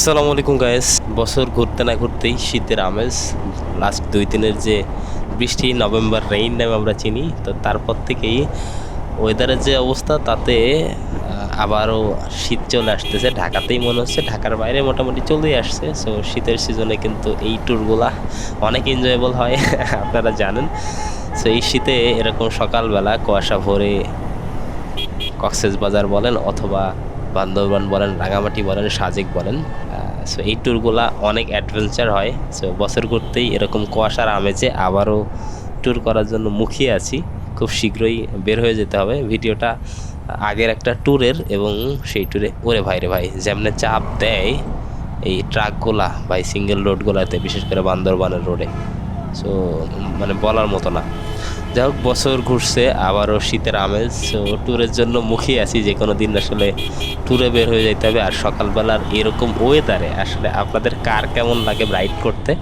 আসসালামু আলাইকুম গায়েস বছর ঘুরতে না ঘুরতেই শীতের আমেজ। লাস্ট দুই দিনের যে বৃষ্টি নভেম্বর রেইন নামে আমরা চিনি, তো তারপর থেকেই ওয়েদারের যে অবস্থা, তাতে আবারও শীত চলে আসতেছে। ঢাকাতেই মনে হচ্ছে, ঢাকার বাইরে মোটামুটি চলেই আসছে। সো শীতের সিজনে কিন্তু এই ট্যুরগুলা অনেক এনজয়েবল হয়, আপনারা জানেন। সো এই শীতে এরকম সকালবেলা কুয়াশা ভরে কক্সেস বাজার বলেন, অথবা বান্দরবান বলেন, রাঙামাটি বলেন, সাজেক বলেন সো এই ট্যুরগুলা অনেক অ্যাডভেঞ্চার হয়। সো বছর করতেই এরকম কুয়াশার আমেজে আবারও ট্যুর করার জন্য মুখিয়ে আছি। খুব শীঘ্রই বের হয়ে যেতে হবে। ভিডিওটা আগের একটা ট্যুরের এবং সেই ট্যুরে ওরে ভাই রে ভাই, যেমনে চাপ দেয় এই ট্রাকগুলা বা সিঙ্গেল রোডগুলাতে বিশেষ করে বান্দরবানের রোডে সো মানে বলার মতো না। যাই হোক, বছর ঘুরছে, আবারও শীতের আমেজ ট্যুরের জন্য মুখিয়ে আছি যে কোনো দিন আসলে ট্যুরে বের হয়ে যেতে হবে। আর সকালবেলার এরকম ওয়েদারে আসলে আপনাদের কার কেমন লাগে রাইড করতে,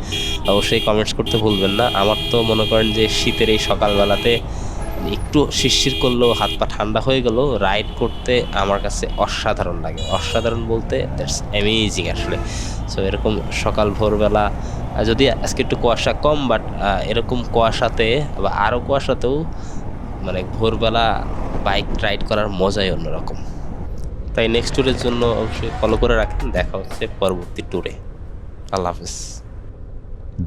অবশ্যই কমেন্টস করতে ভুলবেন না। আমার তো মনে করেন যে শীতের এই সকালবেলাতে একটু শিরশির করলেও হাত পা ঠান্ডা হয়ে গেলেও রাইড করতে আমার কাছে অসাধারণ লাগে। অসাধারণ বলতে দ্যাটস অ্যামেজিং আসলে। সো এরকম সকাল ভোরবেলা যদি আজকে একটু কুয়াশা কম বাট এরকম কুয়াশাতে বা আরও কুয়াশাতেও মানে ভোরবেলা বাইক রাইড করার মজাই অন্যরকম। তাই নেক্সট ট্যুরের জন্য অবশ্যই ফলো করে রাখেন। দেখা হচ্ছে পরবর্তী ট্যুরে আল্লাহ হাফিজ।